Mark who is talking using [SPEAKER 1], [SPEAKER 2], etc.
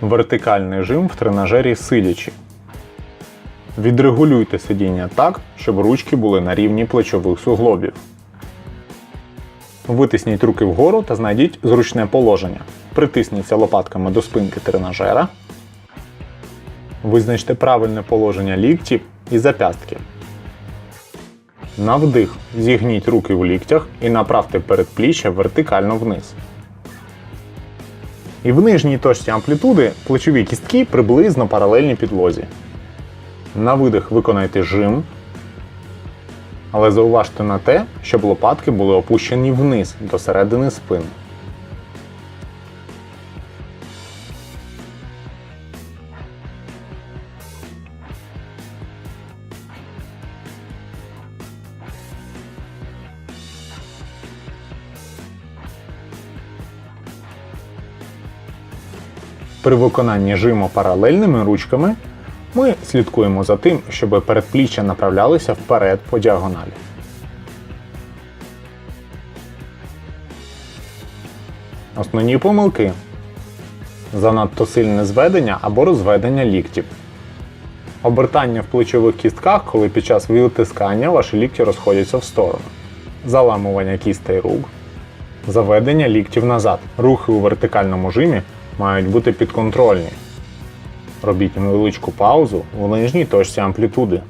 [SPEAKER 1] Вертикальний жим в тренажері сидячи. Відрегулюйте сидіння так, щоб ручки були на рівні плечових суглобів. Витисніть руки вгору та знайдіть зручне положення. Притисніться лопатками до спинки тренажера. Визначте правильне положення ліктів і зап'ястків. На вдих зігніть руки в ліктях і направте передпліччя вертикально вниз. І в нижній точці амплітуди плечові кістки приблизно паралельні підлозі. На видих виконайте жим, але зауважте на те, щоб лопатки були опущені вниз до середини спини. При виконанні жиму паралельними ручками ми слідкуємо за тим, щоб передпліччя направлялися вперед по діагоналі. Основні помилки. Занадто сильне зведення або розведення ліктів. Обертання в плечових кістках, коли під час витискання ваші лікті розходяться в сторону. Заламування кістей рук. Заведення ліктів назад. Рухи у вертикальному жимі мають бути підконтрольні. Робіть невеличку паузу у нижній точці амплітуди.